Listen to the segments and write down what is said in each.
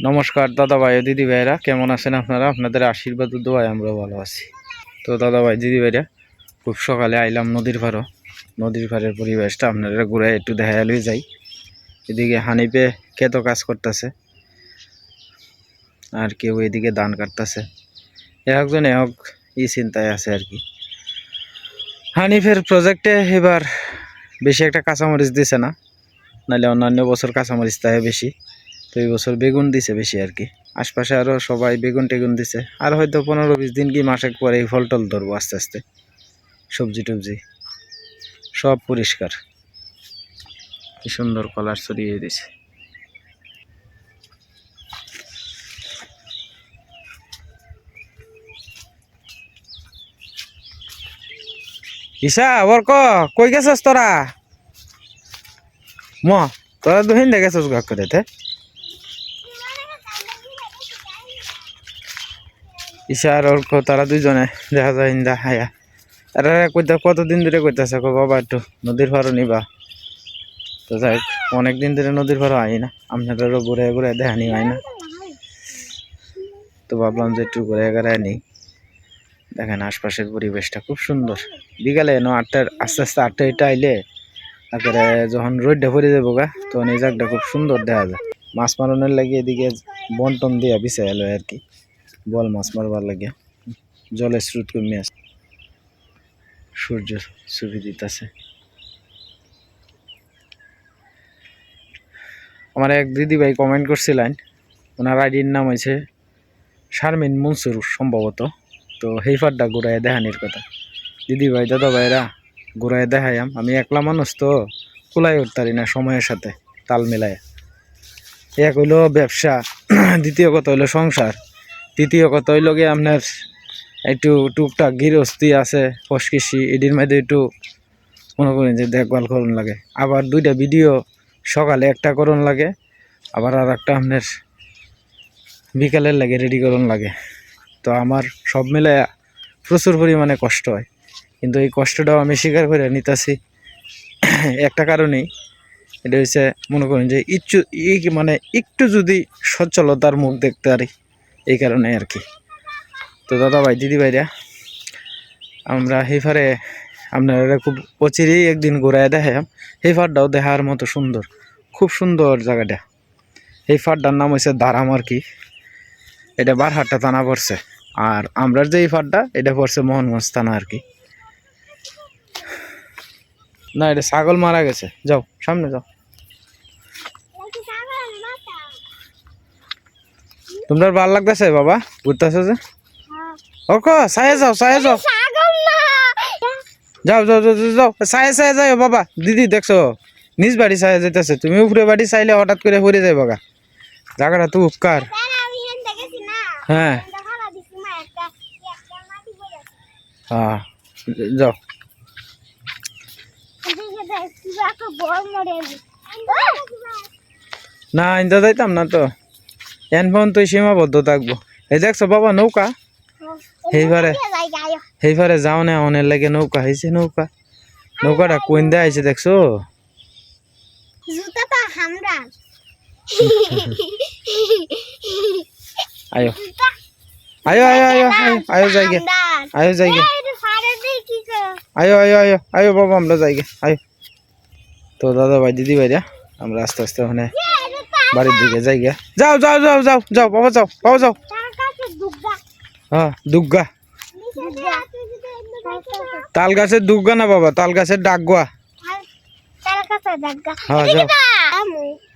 নমস্কার দাদা ভাই ও দিদি ভাইরা কেমন আছেন আপনারা? আপনাদের আশীর্বাদ ও দোয়ায় আমরা ভালো আছি। তো দাদা ভাই দিদি ভাইরা খুব সকালে আইলাম নদীর পাড়ও নদীর পাড়ের পরিবেশটা আপনারা ঘুরে একটু দেখা লই যাই। এদিকে হানিপে ক্ষেত কাজ করতেছে। আর কেউ এদিকে দান কাটতেছে। একজন এক ই চিন্তায় আছে আর কি। হানিফের প্রজেক্টে এবার বেশি একটা কাঁচামরিচ দিছে না। নাহলে অন্যান্য বছর কাঁচামরিচ তাই বেশি। তো এই বছর বেগুন দিছে বেশি আর কি। আশপাশে আরও সবাই বেগুন টেগুন দিছে। আর হয়তো পনেরো বিশ দিন কি মাসেক পরে এই ফল টল ধরবো আস্তে আস্তে। সবজি টবজি, সব পরিষ্কার। কি সুন্দর কলার ছড়িয়ে দিছে। ঈশা ওর ক কই গেছস তোরা? ম, তোরা দুহিন দেখেছস গা করে তে ঈশা আর ওর ক তারা দুইজনে, দেখা যায় ইন্দা হায়া। আরে কইতে, কতদিন ধরে কইতেছে কো, বাবা একটু নদীর পাড়ও নিবা। তো যাই অনেক দিন ধরে নদীর পাড়ও আই না। আপনাদেরও ঘুরে ঘুরে দেখানি হয় না। তো ভাবলাম যে একটু ঘুরে ঘুরে নিই দেখেন আশপাশের পরিবেশটা খুব সুন্দর। বিকালে ন, আটটার, আস্তে আস্তে আটটা এটা আইলে, তারপরে যখন রোদটা পড়ে যাব গা, তখন এই জায়গাটা খুব সুন্দর দেখা যায়। মাছ মারনের লাগে এদিকে বন টন দিয়া বিছাই এলো আর কি। বল মাছ মারবার লাগে। জলের স্রোত কমে আসে। সূর্য ছবি দিতেছে। আমার এক দিদি ভাই কমেন্ট করছিলেন, ওনার আইডির নাম হয়েছে শারমিন মনসুর সম্ভবত। তো হেইফারটা ঘুরাই দেখানির কথা। দিদি ভাই দাদা ভাইরা ঘুরাই দেখাইয়াম। আমি একলা মানুষ তো কুলাই উঠতারি না সময়ের সাথে, তাল মিলায় এক হইল ব্যবসা, দ্বিতীয় কথা হইল সংসার। তৃতীয় কথা হইল গিয়ে আপনার একটু টুকটাক গৃহস্থী আছে ফসকিসি এটির মধ্যে একটু মনে করেন যে দেখভাল করুন লাগে। আবার দুইটা ভিডিও সকালে একটা করুন লাগে, আবার আর একটা আপনার বিকালের লাগে রেডি করুন লাগে। তো আমার সব মিলে প্রচুর পরিমাণে কষ্ট হয়। কিন্তু এই কষ্টটাও আমি স্বীকার করে নিতেছি একটা কারণেই। এটা হচ্ছে মনে করেন যে ইচ্ছু মানে একটু যদি সচ্ছলতার মুখ দেখতে পারি। এই কারণে আর কি। তো দাদা ভাই, দিদি ভাইরা, আমরা হেফারে আপনারা খুব অচিরেই একদিন ঘুরায় দেখাম হেফারটাও দেখার মতো সুন্দর, খুব সুন্দর জায়গাটা। এই ফারটার নাম হচ্ছে দারাম আর কি। এটা বারহাট্টা থানা পড়ছে। আর আমরার যে এই ফারটা এটা পড়ছে মোহনগঞ্জ থানা আর কি। না, এটা ছাগল মারা গেছে। যাও, সামনে যাও। তোমরা ভালো লাগতেছে বাবা? ঘুরতেছো যে? ওক সায়ে যাও সায়ে যাও। যাও যাও যাও যাও, সায়ে সায়ে যাও বাবা। দিদি দেখছ? নিজ বাড়ি সায়ে যেতেছে তুমি উপরে বাড়ি চাইলে হঠাৎ করে পড়ে যাই বাবা। জায়গাটা তো উপকার। হ্যাঁ। হ্যাঁ যাও। না ইন্দা যাইতাম না তো। এন তো সীমাবদ্ধ থাকব। এই দেখছ বাবা নৌকা? এইবারে এইবারে যাও না অনেক লাগে নৌকা? হয়েছে নৌকা। নৌকাটা কোন দেয়া আইছে দেখছ? আয়ো। আয়ো আয়ো আয়ো আয়ো আয়ো যাইগে। আয়ো যাইগে। আয়ো আয়ো আয়ো আয়ো বাবা আমরা যাইগে। আয়ো। তো দাদা ভাই দিদি ভাইরা আমরা আস্তে আস্তে ওখানে বাড়ির দিকে যাই যাইগে যাও যাও যাও যাও যাও, বাবা যাও বাবা যাও। হ্যাঁ দুগ্গা। তাল গাছের দুগ্গা না বাবা তাল গাছের ডাকগুয়া। হ্যাঁ যাও।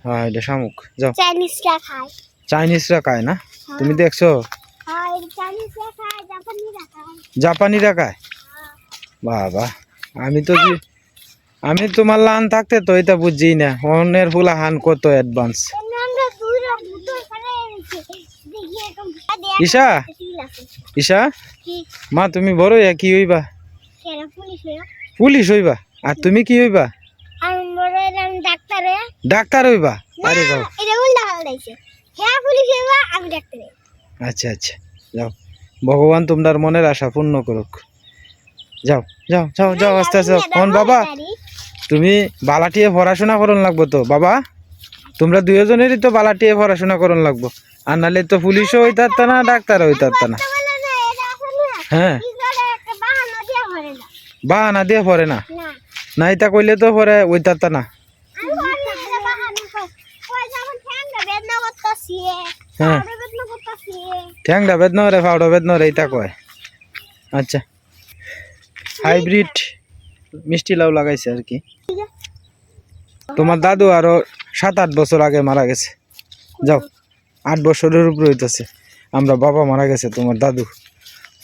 হ্যাঁ এটা শামুক। যাও। চাইনিজরা না? তুমি জাপানিরা আমি তো আমি তোমার লান থাকতে তো এটা বুঝছি না। অন্যের ফুলা হান কত অ্যাডভান্স এমনি আমরা দুইরা ভূতের ফেলে এনেছি দেখি এরকম ঈশা ঈশা মা তুমি বড় হইয়া কি হইবা? পুলিশ হইবা? আর তুমি কি হইবা? ডাক্তার হইবা? আরে বাবা। হয়ে আচ্ছা আচ্ছা। যাও। ভগবান তোমার মনের আশা পূর্ণ করুক। যাও যাও যাও যাও আস্তে আস্তে ফোন বাবা? তুমি বালাটিয়ে পড়াশোনা করুন লাগবো তো বাবা? তোমরা দুজনেরই তো বালাটিয়ে পড়াশোনা করন লাগবো। আর নাহলে তো পুলিশও হইতে পারত না ডাক্তারও হইতে পারত না। হ্যাঁ। বাহানা দিয়ে ভরে না? পড়ে না। এটা কইলে তো পরে হইতে পারত না। হ্যাঁ। ঠ্যাংটা বেদনা রে ফাউডা বেদনা রে এটা কয়। আচ্ছা। হাইব্রিড মিষ্টি লাউ লাগাইছে আর কি। তোমার দাদু আরও সাত আট বছর আগে মারা গেছে। যাও, আট বছরের উপরে হইতেছে। আমরা বাবা মারা গেছে, তোমার দাদু।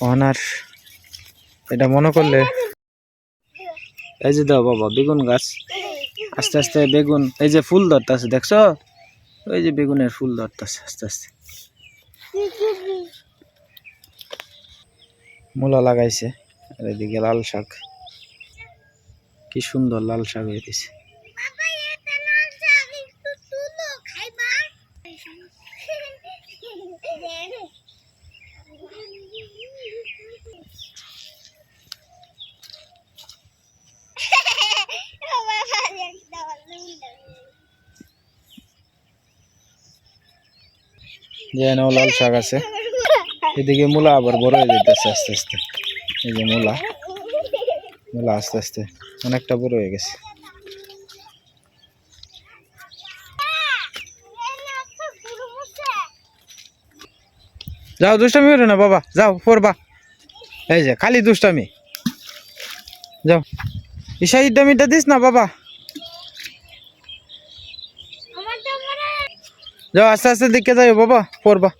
ওনার এটা মনে করলে এই যে দাও বাবা, বেগুন গাছ। আস্তে আস্তে বেগুন, এই যে ফুল ধরতেছে, দেখছ? ওই যে বেগুনের ফুল ধরতেছে, আস্তে আস্তে। মূলা লাগাইছে, আর এদিকে লাল শাক। কি সুন্দর লাল শাক হয়েছে বাবা এটা না শাক একটু তুলো খাইবা যে নাও লাল শাক আছে। এদিকে মূলা আবার বড় হয়ে যাইতেছে আস্তে আস্তে। এই যে মূলা। মূলা আস্তে আস্তে অনেকটা বড় হয়ে গেছে। যাও, দুষ্টামি করে না বাবা। যাও, পড়বা। এই যে, খালি দুষ্টামি। যাও। ঈশা ইডা মিটা দিস না বাবা। যাও আস্তে আস্তে দিকে যাও বাবা পড়বা।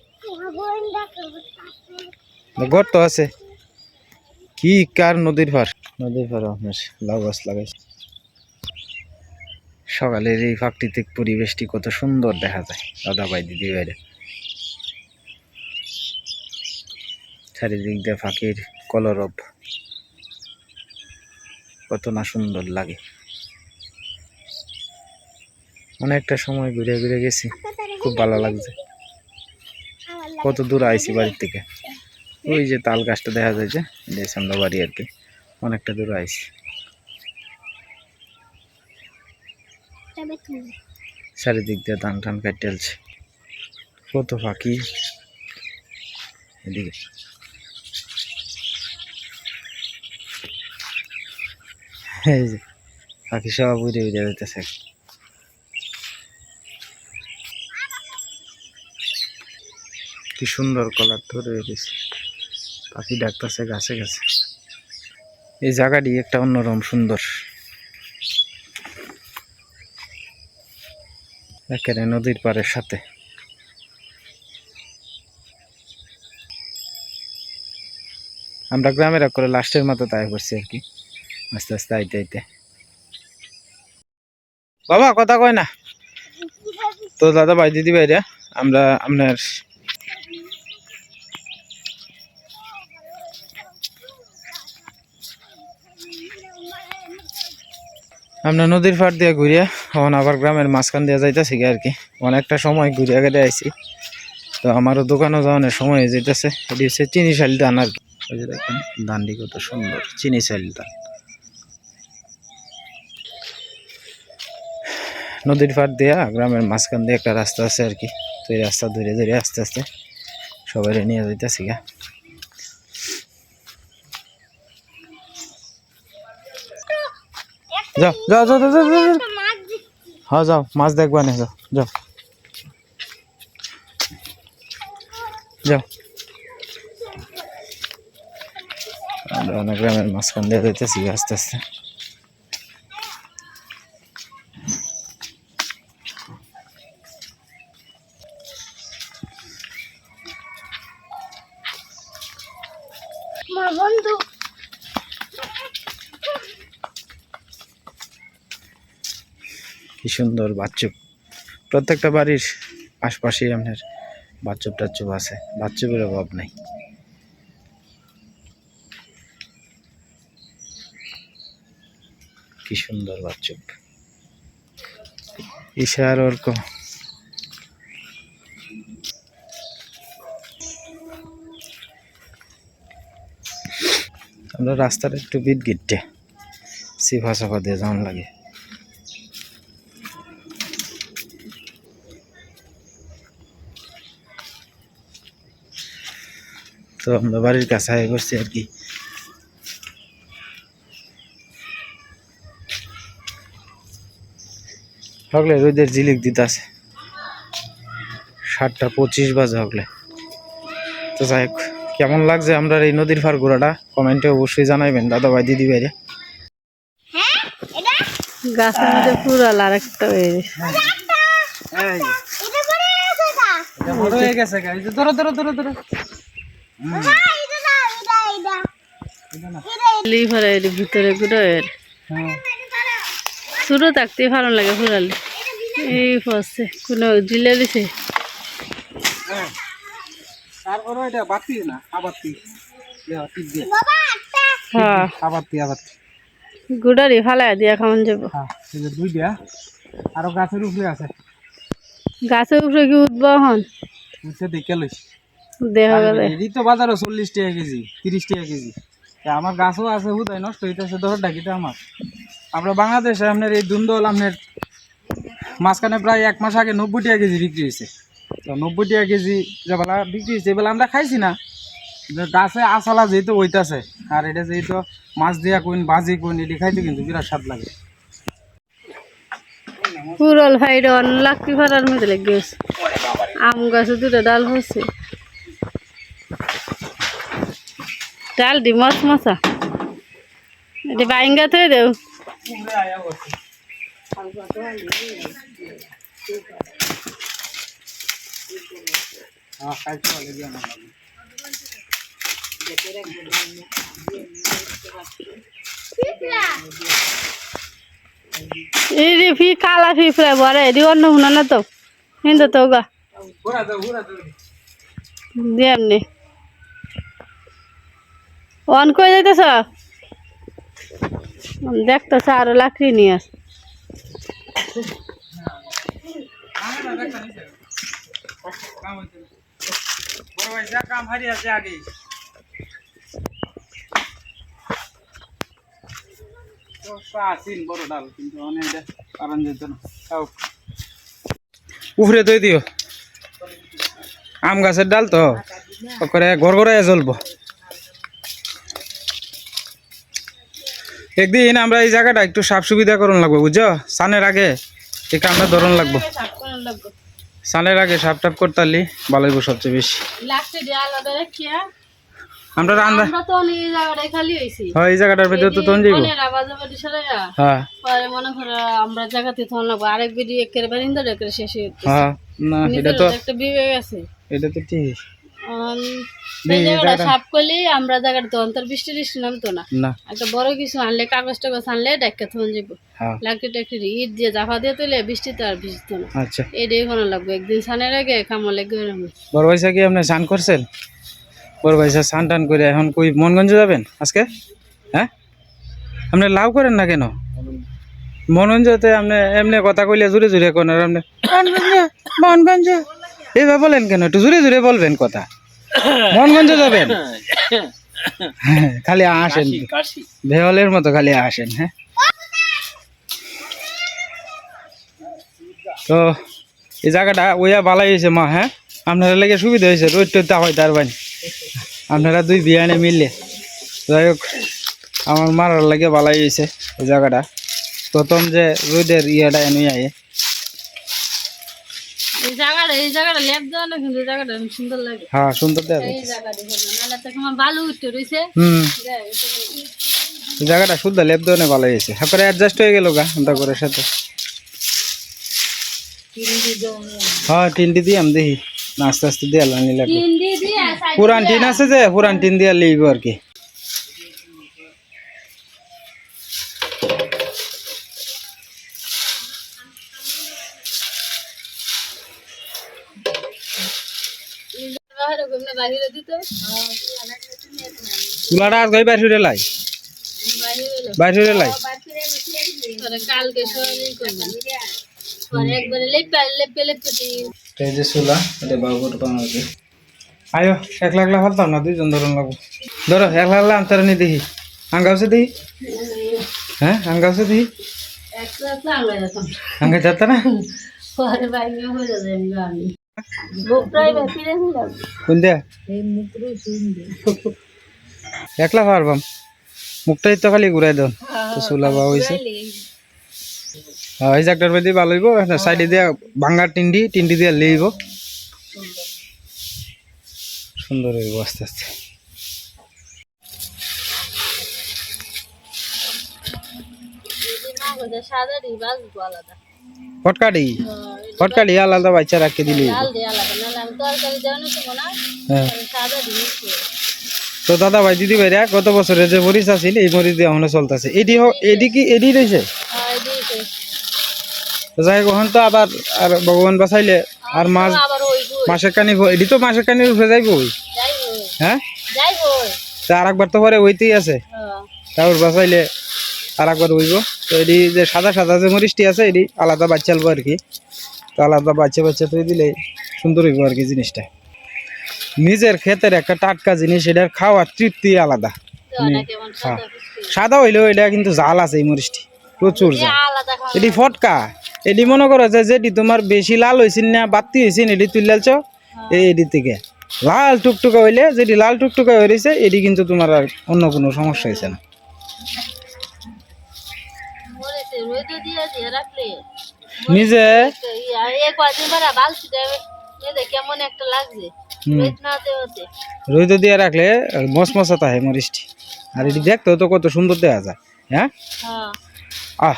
ঘর তো আছে। কি কার নদীর পার? নদীর পার আপনার লাউ গাছ লাগাইছে। সকালের এই প্রাকৃতিক পরিবেশটি কত সুন্দর দেখা যায়। দাদা ভাই দিদি ভাইরা। চারিদিক দিয়ে ফাঁকির কলরব। কত না সুন্দর লাগে। অনেকটা সময় ঘুরে ঘুরে গেছি। খুব ভালো লাগছে। কত দূর আইছি বাড়ির থেকে। ওই যে তাল গাছটা দেখা যায় যে সামনে বাড়ি আর কি। অনেকটা দূর আইছি। চারিদিক দিয়ে ধান টান কাটতেলছে কত পাখি। এদিকে। এই যে, পাখি সব উড়ে উড়ে যেতেছে কি সুন্দর কলার ধরে গেছে পাখি ডাকতেছে, গাছে গাছে। এই জায়গাটি একটা অন্যরকম সুন্দর। একেবারে নদীর পাড়ের সাথে। আমরা গ্রামের করে লাস্টের মতো তাই করছি আর কি। আস্তে আস্তে আইতে আইতে। বাবা, কথা কয় না? তো দাদা ভাই, দিদি ভাইরা, আমরা আপনার আমরা নদীর পাড় দিয়ে ঘুরিয়া এখন আবার গ্রামের মাঝখান দিয়ে যাইতেছি আর কি। অনেকটা সময় ঘুরিয়া গেলে আইছি। তো আমারও দোকানও যাওয়ানোর সময় যাইতেছে। এটি হচ্ছে চিনি চাল ধান আর কি। দেখেন, ধানটি কত সুন্দর, চিনি চাল ধান। নদীর পাড় দিয়া গ্রামের মাঝখান দিয়ে একটা রাস্তা আছে আর কি। তো এই রাস্তা ধরে ধরে আস্তে আস্তে সবাই নিয়ে যাইতেছি গা যাও যাও যাও যাও যাও। হ্যাঁ যাও মাছ দেখবা না যাও যাও। যাও। আমরা অনেক গ্রামের মাঝখান দিয়ে যেতেছি আস্তে আস্তে। কি সুন্দর বাচ্চুপ। প্রত্যেকটা বাড়ির আশপাশেই আপনার বাচ্চুপ টাচ্চুপ আছে। বাচ্চুপের অভাব নেই। কি সুন্দর বাচ্চুপ। ঈশার অর্ক। আমরা রাস্তার একটু বিট গিটে সিফা সাফা দিয়ে যাওয়ান লাগে। তো আমরা বাড়ির কাছে আয় করছি আর কি। হগলে রোদের ঝিলিক দিতাছে। সাতটা পঁচিশ বাজে হকলে তো যাই হোক কেমন লাগছে আমরা এই নদীর ফার ঘোরাটা? কমেন্টে অবশ্যই জানাইবেন দাদা ভাই দিদি ভাইরে হ্যাঁ গাছের মধ্যে একটা হয়ে আছে বড় হয়ে গেছে ধরো ধরো ধরো ধরো। বাবা এটা না এটা এটা এটা লিভার এর। ভিতরে গুঁড়ো এর থাকতে ভালো লাগে ফুরালি। এই পড়ছে কোনো জিলে দিছে। তারপরে এটা বাতি না আবাতি। টিপ দিয়ে। বাবা একটা হ্যাঁ। আবাতি আবাতি। গুড়ারি ফালাই দিয়া খাওয়ান যাব। হ্যাঁ দুই দিয়া আরও গাছের উপরে আছে। গাছের উপরে কি উঠবো হন দেখে লইছি দেখা গেলে এই তো চল্লিশ টাকা কেজি তিরিশ টাকা কেজি। আমার গাছও আছে হুদায় নষ্ট হইতেছে দশ ডাকিতে আমার? আমরা বাংলাদেশে আপনার এই দুন্দল আপনার মাঝখানে প্রায় এক মাস আগে নব্বই টাকা কেজি বিক্রি হয়েছে তো নব্বই টাকা কেজি যেবেলা বিক্রি হয়েছে এবেলা আমরা খাইছি না। যে গাছে আসালা যেহেতু হইতাছে আর এটা যেহেতু মাছ দিয়া কোন বাজি কোন এটি খাইতে কিন্তু বিরাট স্বাদ লাগে। পুরল ভাইর ফাটার মধ্যে লেগে গেছে? আম গাছে দুটো ডাল হচ্ছে ডাল দি মশ মশা এটি বাইঙ্গা থয়ে দেও। ফি কালা ফি ফ্রাই বরে এটি অন্য শুনা না তো? কিন্তু তো গা। দিয়ে অন করে যাইতেছ? দেখতেছ আরও লাকড়ি নিয়ে আস। কাম হারিয়ে আছে আগে উফরে দই দিও। আম গাছের ডাল তো। ঘর ঘরে জ্বলবো। একদিন আমরা এই জায়গাটা একটু সাফ সুবিধা করুন লাগবো বুঝছ? সানের আগে এই কামটা ধরুন লাগবো। সানের আগে সাপ টাপ করতে পারলি ভালো সবচেয়ে বেশি। আমরা রান্না এই হয় জায়গাটার ভিতরে তো যাইব। হ্যাঁ। মনে করো আমরা জায়গাতে তখন লাগবো। আরেক বিডি একের বারিন্দা একের শেষে হ্যাঁ না এটা তো একটা বিবেক আছে। এটা তো ঠিক। জায়গাটা সাফ করলে আমরা জায়গাটা তো অন্তর বৃষ্টি নামতো না। একটা বড় কিছু আনলে কাগজ টাগজ আনলে ডাক্কা থন যাব হ্যাঁ। লাকড়ি টাকড়ি ইট দিয়ে জাফা দিয়ে তুলে বৃষ্টিতে আর ভিজতো না। আচ্ছা। এটাই ভালো লাগবে একদিন সানের আগে কামলে গরম বড় ভাইসা কি আপনি স্নান করছেন? বড় ভাইসা স্নান টান করে এখন কই মনগঞ্জ যাবেন আজকে? হ্যাঁ? আপনি লাভ করেন না কেন? মনগঞ্জতে আপনি এমনি কথা কইলে জুড়ে জুড়ে কোন আর আপনি মনগঞ্জ মনগঞ্জ। এইভাবে বলেন কেন? একটু জুড়ে জুড়ে বলবেন কথা। মনগঞ্জ যাবেন? খালি আসেন। দেওয়ালের মতো খালি আসেন হ্যাঁ? তো এই জায়গাটা ওইয়া ভালাই হয়েছে মা হ্যাঁ? আপনারা লেগে সুবিধা হয়েছে রোদ টোদ হয় তার বানি আপনারা দুই বিয়ানে মিললে যাই হোক আমার মারার লাগে ভালাই হয়েছে এই জায়গাটা। প্রথম যে রোদের ইয়েটা এনে আয়ে। জায়গাটা এই জায়গাটা লেপ দেওয়া না কিন্তু এই জায়গাটা সুন্দর লাগে। হ্যাঁ সুন্দর দেখ এই জায়গাটা নাহলে তো কেমন বালু উঠতে রয়েছে হুম। জায়গাটা শুদ্ধ লেপ দেওয়া ভালো হয়েছে। হ্যাঁ করে অ্যাডজাস্ট হয়ে গেল গা আমরা করে সাথে। হ্যাঁ টিনটি দিয়ে আমি দেখি। আস্তে আস্তে দিয়ে দিয়ে side পুরান টিন আছে যে পুরান টিন দিয়ে লিখব আর কি। বাহিরে ঘুমনে বাহিরে দিতে চুলাটা আজ গাই বাইর লাই। বাইর লাই। কালকে সকালেই করবেন পরে একবারে লেপে লেপে লেপে দিই। এই যে চুলা এটা বাবুর বানাবে। আয়ো এক লাখ লাখ হতাম না দুইজন ধরুন লাগবো। ধরো এক লাখ লাখ আনতারা নি দেখি আঙ্গাউসে দেখি হ্যাঁ আঙ্গাউসে দেখি আঙ্গা যাতা না? পরে বাইরে হয়ে যাবে আমি। একলা পারবাম মুখটাই তো খালি ঘুরাই দাও। তো চুলা বা হয়েছে এই জায়গাটার মধ্যে ভালো হইব সাইডে দিয়ে ভাঙ্গার টিন্ডি টিন্ডি দিয়ে লইব সুন্দর হইব আস্তে আস্তে। সাদা রিবাজ আলাদা ফটকাটি ফটকাটি আলাদা বাচ্চা রাখতে দিলি। হ্যাঁ। তো দাদা ভাই দিদি ভাইরা গত বছরে যে মরিচ আছিল এই মরিচ দিয়ে এখনও চলতেছে। এডি এডি কি এডি রয়েছে? তো যাই হোক, ওখান তো আবার আর ভগবান বাঁচাইলে আর মাছ মাসের কানি এডি তো মাসের কানি উঠে যাইব হ্যাঁ? তা আর একবার তো পরে ওইতেই আছে। হ্যাঁ। তারপর বাঁচাইলে আর একবার উইব তো এডি যে সাদা সাদা যে মরিচটি আছে এডি আলাদা বাচ্চালবো আর কি। তো আলাদা বাচ্চা বাচ্চা তুই দিলে সুন্দর হইব আর কি জিনিসটা। নিজের ক্ষেতের একটা টাটকা জিনিস এটার খাওয়ার তৃপ্তি আলাদা। কেমন সাদা হইলেও এটা কিন্তু জাল আছে এই মরিচটি প্রচুর জাল এটি ফটকা। এটি মনে করো যে যেটি তোমার বেশি লাল হয়েছিল না বাত্তি হয়েছিল এটি তুললালছ এই এটি থেকে। লাল টুকটুকা হইলে যেটি লাল টুকটুকা হয়ে রয়েছে এটি কিন্তু তোমার আর অন্য কোনো সমস্যা হয়েছে না। রোদ দিয়ে দিয়ে রাখলে নিজে তো ইয়া- এ বালছি দেবে কেমন একটা লাগছে রোদ না দেওয়াতে রোদ দিয়ে রাখলে মসমসা থাকে মরিচটি আর এটি দেখতেও তো কত সুন্দর দেখা যায় হ্যাঁ? হ্যাঁ। আহ।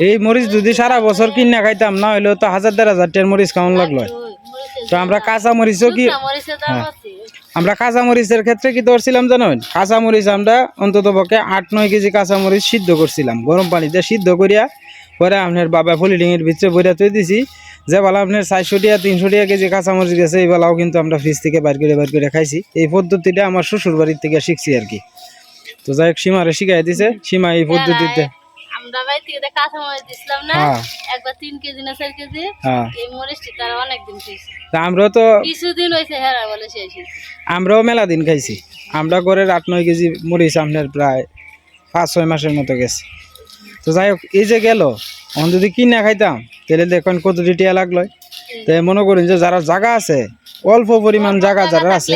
এই মরিচ যদি সারা বছর কিনা খাইতাম না হইলেও তো হাজার দেড় হাজার টের মরিচ কেমন লাগল? তো আমরা কাঁচা মরিচও কি আছে। আমরা কাঁচা মরিচের ক্ষেত্রে কি ধরছিলাম জানেন? কাঁচা মরিচ আমরা অন্তত পক্ষে আট নয় কেজি কাঁচা মরিচ সিদ্ধ করছিলাম। গরম পানিতে সিদ্ধ করিয়া পরে আপনার বাবা ফলিডিংয়ের ভিতরে বইরা তুই দিছি। যে বেলা আপনার চারশো টিয়া তিনশো টিয়া কেজি কাঁচা মরিচ গেছে এই বেলাও কিন্তু আমরা ফ্রিজ থেকে বাইর করে বাইর করে খাইছি। এই পদ্ধতিটা আমার শ্বশুর বাড়ির থেকে শিখছি আর কি। তো যাই হোক সীমারে শিখাই দিছে। সীমা এই পদ্ধতিতে আমরা বাড়ি থেকে কাঁচা মরিচ দিছিলাম না হ্যাঁ। একবার তিন কেজি না চার কেজি হ্যাঁ। এই মরিচটি তারা অনেকদিন খেয়েছে। আমরাও তো কিছুদিন হয়েছে হেরা বলে শেষ আমরাও মেলা দিন খাইছি। আমরা ঘরের আট নয় কেজি মরিচ আপনার প্রায় পাঁচ ছয় মাসের মতো গেছে। তো যাই হোক এই যে গেল এখন যদি কিনা খাইতাম তাহলে দেখুন কত টিয়া লাগল। তো মনে করুন যে যারা জায়গা আছে অল্প পরিমাণ জায়গা যারা আছে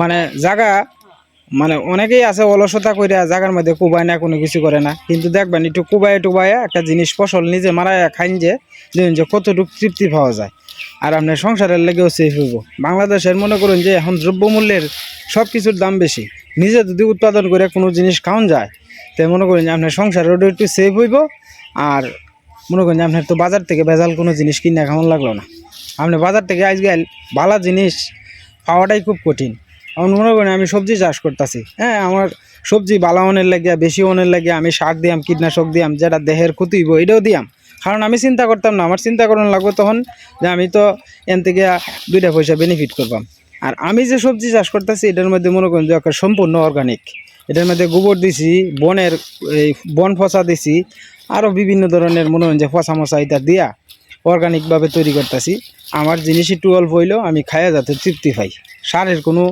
মানে জায়গা মানে অনেকেই আছে অলসতা কইরা জায়গার মধ্যে কুবায় না, কোনো কিছু করে না। কিন্তু দেখবেন, একটু কুবায় টুবায় একটা জিনিস ফসল নিজে মারায় খাইন যে যে কতটুকু তৃপ্তি পাওয়া যায়। আর আপনার সংসারের লেগেও সেফ হইব। বাংলাদেশের মনে করুন যে, এখন দ্রব্যমূল্যের সব কিছুর দাম বেশি। নিজে যদি উৎপাদন করে কোনো জিনিস খাওয়ান যায় তাই মনে করেন যে আপনার সংসারেরও একটু সেফ হইব। আর মনে করেন যে আপনার তো বাজার থেকে ভেজাল কোনো জিনিস কিনে খাওয়ান লাগল না। আপনি বাজার থেকে আজকাল ভালো জিনিস পাওয়াটাই খুব কঠিন। আমার মনে করেন আমি সবজি চাষ করতেছি। হ্যাঁ আমার সবজি বালা অনের লাগিয়া, বেশি অনের লাগিয়া আমি সার দিয়াম, কীটনাশক দিয়াম, যেটা দেহের ক্ষতি হইব, এটাও দিয়াম। কারণ আমি চিন্তা করতাম না, আমার চিন্তা করানো লাগবে তখন যে আমি তো এন থেকে দুইটা পয়সা বেনিফিট করবাম। আর আমি যে সবজি চাষ করতেছি, এটার মধ্যে মনে করেন যে একটা সম্পূর্ণ অর্গানিক এটার মধ্যে গোবর দিছি, বনের এই বন ফসা দিছি আরও বিভিন্ন ধরনের মনে করেন যে ফসা মশা এটা দিয়া অর্গানিকভাবে তৈরি করতেছি। আমার জিনিস একটু অল্প হইলেও আমি খাইয়া যাতে তৃপ্তি পাই। সারের কোনো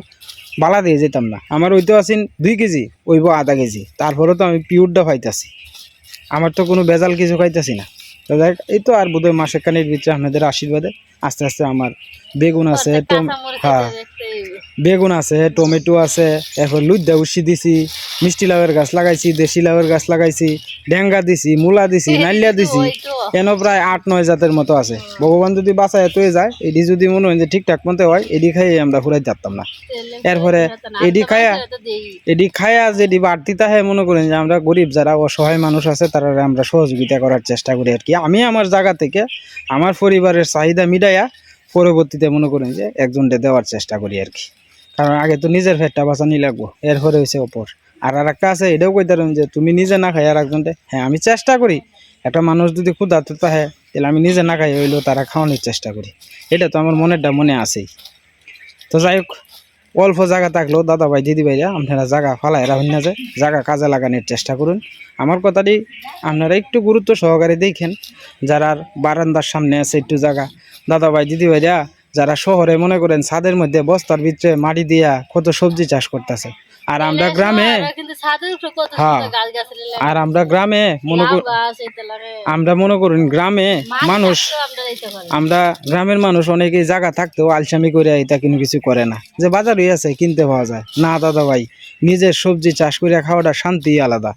বালা দিয়ে যেতাম না। আমার ওইতো আছেন দুই কেজি, ওইব আধা কেজি। তারপরেও তো আমি পিওরটা পাইতাছি। আমার তো কোনো বেজাল কিছু খাইতেছি না। তো দেখ, এই তো আর বোধহয় মাসেখানের ভিতরে আপনাদের আশীর্বাদে আস্তে আস্তে আমার বেগুন আছে হ্যাঁ। বেগুন আছে টমেটো আছে এরপর লুদ্দা উসি দিছি মিষ্টি লাউয়ের গাছ লাগাইছি দেশি লাউয়ের গাছ লাগাইছি ডেঙ্গা দিছি মূলা দিছি নাইলিয়া দিছি কেন প্রায় আট নয় জাতের মতো আছে। ভগবান যদি বাঁচায় এতই যায় এটি যদি মনে হয় যে ঠিকঠাক মতো হয় এডি খাইয়ে আমরা ফুরাই পারতাম না। এরপরে এডি খায়া এডি খায়া যেটি বাড়তি তাহে মনে করেন যে আমরা গরিব যারা অসহায় মানুষ আছে তারা আমরা সহযোগিতা করার চেষ্টা করি আর কি। আমি আমার জায়গা থেকে আমার পরিবারের চাহিদা মিটাইয়া পরবর্তীতে মনে করেন যে একজনকে দেওয়ার চেষ্টা করি আর কি। কারণ আগে তো নিজের ফেটটা বাঁচানি লাগবো, এরপরে হয়েছে অপর। আর আর একটা আছে, এটাও কইতে পারেন যে তুমি নিজে না খাই আর একজনকে হ্যাঁ আমি চেষ্টা করি। একটা মানুষ যদি ক্ষুধার্ত তাহে তাহলে আমি নিজে না খাই হইলেও তারা খাওয়ানোর চেষ্টা করি। এটা তো আমার মনেরটা মনে আছেই। তো যাই হোক, অল্প জায়গা থাকলেও দাদা ভাই দিদি ভাইরা আপনারা জায়গা ফালাই রাখুন না যে, জায়গা কাজে লাগানোর চেষ্টা করুন। আমার কথাটি আপনারা একটু গুরুত্ব সহকারে দেখেন। যারা বারান্দার সামনে আছে একটু জায়গা দাদা ভাই দিদি ভাইরা যারা শহরে মনে করেন ছাদের মধ্যে বস্তার ভিতরে মাটি দিয়া কত সবজি চাষ করতেছে। আর আমরা গ্রামে কিন্তু হ্যাঁ। আর আমরা গ্রামে মনে কর আমরা মনে করুন গ্রামে মানুষ আমরা গ্রামের মানুষ অনেকে জায়গা থাকতেও আলসামি করে এটা কোনো কিছু করে না। যে বাজার হয়ে আছে কিনতে পাওয়া যায়। না দাদা ভাই নিজের সবজি চাষ করিয়া খাওয়াটা শান্তি আলাদা।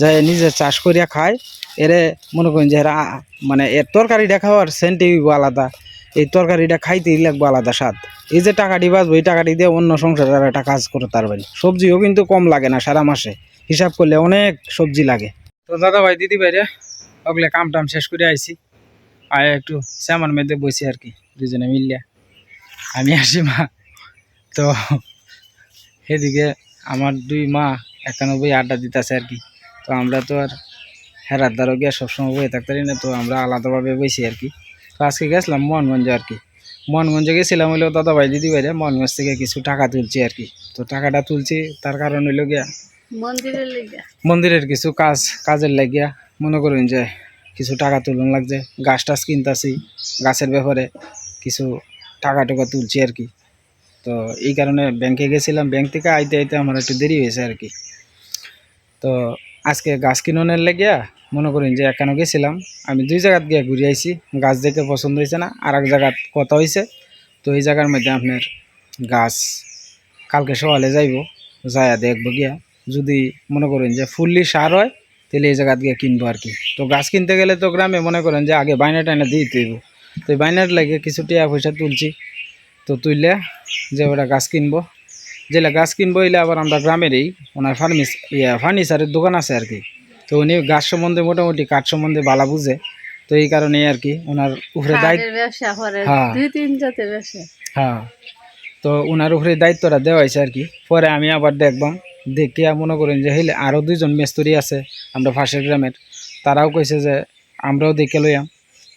যে নিজে চাষ করিয়া খায়, এরে মনে করেন যে মানে এর তরকারিটা খাওয়ার সেন্টই আলাদা। এই তরকারিটা খাইতেই লাগবে আলাদা স্বাদ। এই যে টাকাটি বাঁচবো, এই টাকাটি দিয়ে অন্য সংসারের একটা কাজ করতে পারবেন। সবজিও কিন্তু কম লাগে না সারা মাসে। হিসাব করলে অনেক সবজি লাগে। তো দাদা ভাই, দিদি ভাইরা ওগুলো কাম টাম শেষ করে আইছি। আয় একটু শ্যামার মধ্যে বসি আর কি, দুজনে মিললে আমি আসি মা। তো এদিকে আমার দুই মা একানব্বই আড্ডা দিতেছে আর কি। তো আমরা তো আর হেরার দ্বারও গিয়ে সবসময় বয়ে থাকতে পারি না তো আমরা আলাদাভাবে বসি আর কি। তো আজকে গেছিলাম মোহনগঞ্জে আর কি। মোহনগঞ্জে গেছিলাম হইলেও দাদা ভাই দিদি ভাইরা মোহনগঞ্জ থেকে কিছু টাকা তুলছি আর কি। তো টাকাটা তুলছি তার কারণ হইল গিয়া মন্দিরের মন্দিরের কিছু কাজ কাজের লাগিয়া মনে করেন যে কিছু টাকা তুলন লাগছে গাছ টাছ কিনতাছি গাছের ব্যাপারে কিছু টাকা টাকা তুলছি আর কি। তো এই কারণে ব্যাংকে গেছিলাম ব্যাংক থেকে আইতে আইতে আমার একটু দেরি হয়েছে আর কি। তো আজকে গাছ কিননের লাগিয়া মনে করেন যে এখানে গেছিলাম। আমি দুই জায়গাত গিয়ে ঘুরে আইছি, গাছ দেখে পছন্দ হয়েছে না আর এক জায়গাত কথা হয়েছে তো এই জায়গার মধ্যে আপনার গাছ কালকে সকালে যাইব যায়া দেখব গিয়া। যদি মনে করেন যে ফুললি সার হয়, তাহলে এই জায়গাত গিয়ে কিনবো আর কি। তো গাছ কিনতে গেলে তো গ্রামে মনে করেন যে আগে বাইনা টাইনা দিয়ে তৈব। তো বাইনার লাগে কিছু টাকা পয়সা তুলছি। তো তুললে যে ওরা গাছ কিনবো যেটা গাছ কিনবো এলে আবার আমরা গ্রামেরই ওনার ফার্নিস ইয়া ফার্নিচারের দোকান আছে আর কি। তো উনি গাছ সম্বন্ধে মোটামুটি কাঠ সম্বন্ধে বালা বুঝে। তো এই কারণেই আর কি ওনার উপরে দায়িত্ব হ্যাঁ। হ্যাঁ। তো ওনার উপরে দায়িত্বটা দেওয়া হয়েছে আর কি। পরে আমি আবার দেখবাম দেখিয়া মনে করেন যে হইলে আরও দুইজন মেস্তরি আছে আমরা ফাঁসের গ্রামের। তারাও কইছে যে আমরাও দেখে লইয়াম।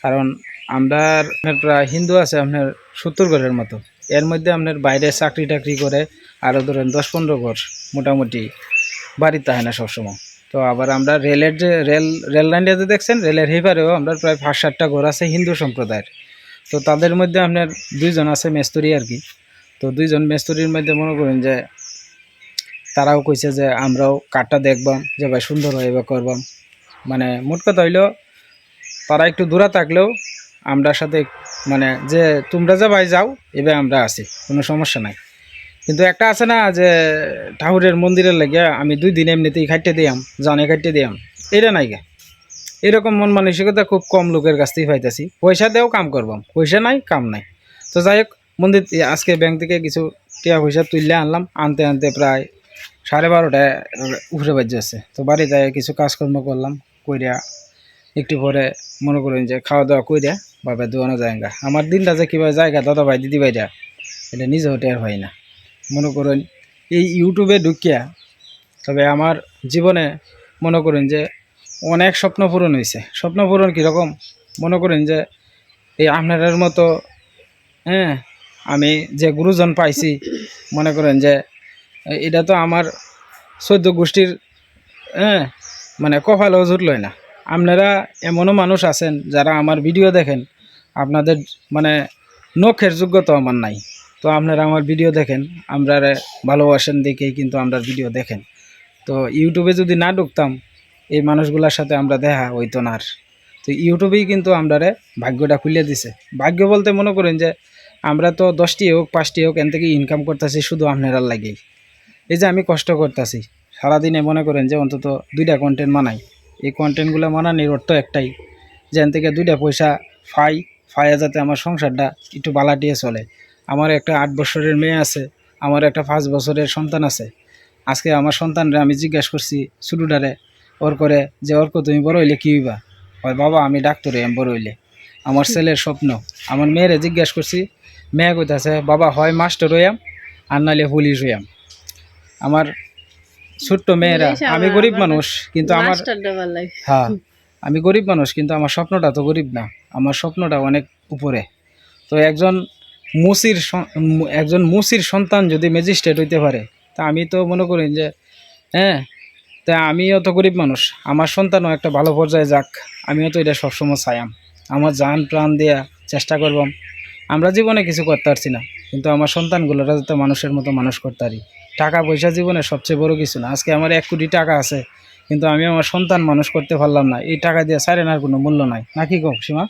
কারণ আমরা আপনার প্রায় হিন্দু আছে আপনার সত্তর ঘরের মতো। এর মধ্যে আপনার বাইরে চাকরি টাকরি করে আরও ধরেন দশ পনেরো ঘর মোটামুটি, বাড়িতে হয় না সবসময়। তো আবার আমরা রেলের যে, রেল রেল লাইনটা যে দেখছেন, রেলের হেপারেও আমরা প্রায় পাঁচ সাতটা ঘর আছে হিন্দু সম্প্রদায়ের। তো তাদের মধ্যে আপনার দুইজন আছে মেস্তরি আর কি। তো দুইজন মেস্তরির মধ্যে মনে করেন যে, তারাও কইছে যে, আমরাও কাঠটা দেখবাম, যে ভাই সুন্দর হয় এবার করবাম। মানে মোট কথা হইল, তারা একটু দূরে থাকলেও আমরা সাথে মানে যে, তোমরা যে ভাই যাও এবার আমরা আছি, কোনো সমস্যা নাই। কিন্তু একটা আছে না যে ঠাকুরের মন্দিরের লাগে আমি দুই দিন এমনিতেই খাইতে দিয়াম, জানে খাইতে দিয়াম। এটা নাই গা। এরকম মন মানসিকতা খুব কম লোকের কাছ থেকে পাইতেছি। পয়সা দেও কাম করবাম, পয়সা নাই, কাম নাই। তো যাই হোক, মন্দির আজকে ব্যাংক থেকে কিছু টিয়া পয়সা তুললে আনলাম, আনতে আনতে প্রায় সাড়ে বারোটায় উঠে বাজে আছে। তো বাড়ি যায় কিছু কাজকর্ম করলাম, কইরা একটু পরে মনে করেন যে খাওয়া দাওয়া কইরা বাবা দোয়ানো জায়গা আমার দিনটা যে কীভাবে জায়গা দাদা ভাই দিদি ভাইরা এটা নিজেও টের হয় না। মনে করেন, এই ইউটিউবে ঢুকিয়া তবে আমার জীবনে মনে করেন যে অনেক স্বপ্ন পূরণ হয়েছে স্বপ্ন পূরণ কীরকম মনে করেন যে এই আপনাদের মতো হ্যাঁ আমি যে গুরুজন পাইছি, মনে করেন যে এটা তো আমার চোদ্দ গোষ্ঠীর হ্যাঁ মানে কপালেও জুটলই না। আপনারা এমনও মানুষ আছেন যারা আমার ভিডিও দেখেন, আপনাদের মানে নখের যোগ্যতা আমার নাই। তো আপনারা আমার ভিডিও দেখেন আমরা ভালোবাসেন দেখেই কিন্তু আমরা ভিডিও দেখেন। তো ইউটিউবে যদি না ঢুকতাম, এই মানুষগুলোর সাথে আমরা দেখা হইতো না আর। তো ইউটিউবেই কিন্তু আমরারে ভাগ্যটা খুলে দিছে। ভাগ্য বলতে মনে করেন যে, আমরা তো দশটি হোক, পাঁচটি হোক, এন থেকে ইনকাম করতেছি শুধু আপনারা লাগেই। এই যে আমি কষ্ট করতেছি, সারাদিনে মনে করেন যে অন্তত দুইটা কন্টেন্ট বানাই এই কন্টেন্টগুলো বানানোর অর্থ একটাই, যে এন থেকে দুইটা পয়সা ফাই ফাইয়া যাতে আমার সংসারটা একটু বালাটিয়ে চলে। আমার একটা আট বছরের মেয়ে আছে আমার একটা পাঁচ বছরের সন্তান আছে। আজকে আমার সন্তানরা আমি জিজ্ঞাসা করছি ছোটুডারে ওর করে যে অর্ক তুমি বড় হইলে কী হইবা? হয় বাবা আমি ডাক্তার হইম বড় হইলে। আমার ছেলের স্বপ্ন। আমার মেয়েরে জিজ্ঞাসা করছি মেয়ে কইতাছে বাবা হয় মাস্টার হইয়াম আর নাহলে পুলিশ হইয়াম। আমার ছোট্ট মেয়েরা আমি গরিব মানুষ কিন্তু আমার হ্যাঁ আমি গরিব মানুষ কিন্তু আমার স্বপ্নটা তো গরিব না। আমার স্বপ্নটা অনেক উপরে। তো একজন মুসির একজন মুসির সন্তান যদি ম্যাজিস্ট্রেট হইতে পারে, তা আমি তো মনে করি যে হ্যাঁ তা আমিও তো গরিব মানুষ। আমার সন্তানও একটা ভালো পর্যায়ে যাক, আমিও তো এটা সবসময় চাইয়াম। আমার জান প্রাণ দেয়া চেষ্টা করবাম। আমরা জীবনে কিছু করতে পারছি না, কিন্তু আমার সন্তানগুলোরা যাতে মানুষের মতো মানুষ করতে পারি টাকা পয়সা জীবনে সবচেয়ে বড় কিছু না। আজকে আমার এক কোটি টাকা আছে, কিন্তু আমি আমার সন্তান মানুষ করতে পারলাম না। এই টাকা দিয়ে সারেনার কোনো মূল্য নাই। নাকি কম সীমা?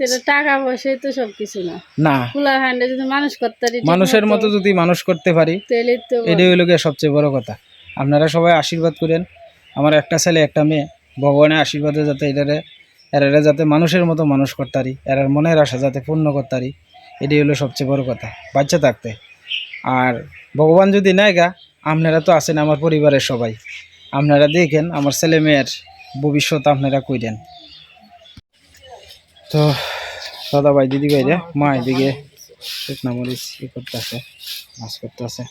সেটা টাকা পয়সাই তো সব না। না। ফুলা হান্ডে যদি মানুষ করতে পারি মানুষের মতো যদি মানুষ করতে পারি এটাই হলো গিয়ে সবচেয়ে বড় কথা। আপনারা সবাই আশীর্বাদ করেন। আমার একটা ছেলে একটা মেয়ে ভগবানের আশীর্বাদে যাতে এটারে এরারে যাতে মানুষের মতো মানুষ করতে পারি এরার মনের আশা যাতে পূর্ণ করতে পারি এটাই হলো সবচেয়ে বড় কথা বাচ্চা থাকতে। আর ভগবান যদি নেয় গা আপনারা তো আছেন আমার পরিবারের সবাই। আপনারা দেখেন আমার ছেলে মেয়ের ভবিষ্যৎ আপনারা কইরেন। তো দাদা ভাই দিদি ভাই রে, মা এদিকে শুকনা মরিচ ই করতে আছে মাছ করতে আছে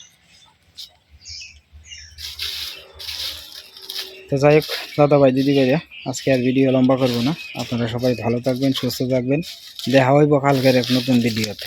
তো যাই হোক দাদা ভাই দিদি ভাইরা আজকে আর ভিডিও লম্বা করব না। আপনারা সবাই ভালো থাকবেন, সুস্থ থাকবেন। দেখা হইব কালকের এক নতুন ভিডিওতে